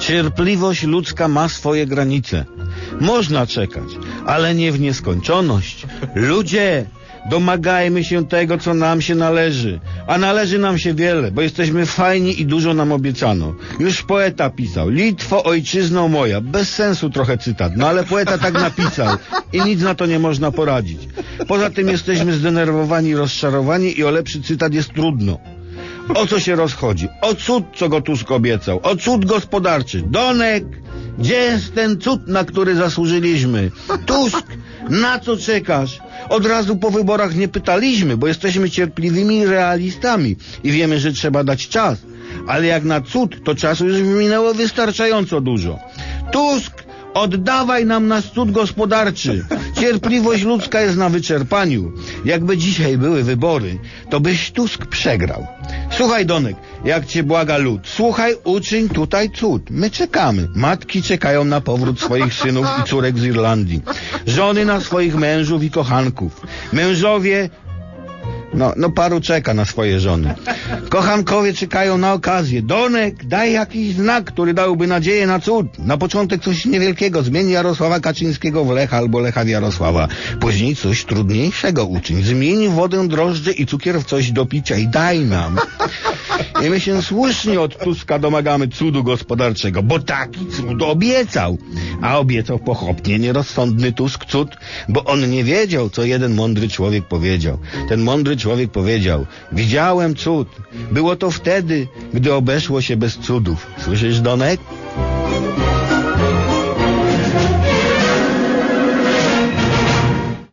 Cierpliwość ludzka ma swoje granice. Można czekać, ale nie w nieskończoność. Ludzie, domagajmy się tego, co nam się należy. A należy nam się wiele, bo jesteśmy fajni i dużo nam obiecano. Już poeta pisał, Litwo ojczyzno moja. Bez sensu trochę cytat, no ale poeta tak napisał i nic na to nie można poradzić. Poza tym jesteśmy zdenerwowani, rozczarowani i o lepszy cytat jest trudno. O co się rozchodzi? O cud, co go Tusk obiecał. O cud gospodarczy. Donek, gdzie jest ten cud, na który zasłużyliśmy? Tusk, na co czekasz? Od razu po wyborach nie pytaliśmy, bo jesteśmy cierpliwymi realistami i wiemy, że trzeba dać czas. Ale jak na cud, to czasu już minęło wystarczająco dużo. Tusk, Oddawaj nam nasz cud gospodarczy. Cierpliwość ludzka jest na wyczerpaniu. Jakby dzisiaj były wybory, to byś Tusk przegrał. Słuchaj, Donek, jak cię błaga lud. Słuchaj, uczyń tutaj cud. My czekamy. Matki czekają na powrót swoich synów i córek z Irlandii. Żony na swoich mężów i kochanków. Mężowie no, no paru czeka na swoje żony. Kochankowie czekają na okazję. Donek, daj jakiś znak, który dałby nadzieję na cud. Na początek coś niewielkiego. Zmień Jarosława Kaczyńskiego w Lecha albo Lecha w Jarosława. Później coś trudniejszego uczyń. Zmień wodę, drożdże i cukier w coś do picia i daj nam. I my się słusznie od Tuska domagamy cudu gospodarczego, bo taki cud obiecał. A obiecał pochopnie nierozsądny Tusk cud, bo on nie wiedział, co jeden mądry człowiek powiedział. Ten mądry człowiek powiedział, widziałem cud. Było to wtedy, gdy obeszło się bez cudów. Słyszysz, Donek?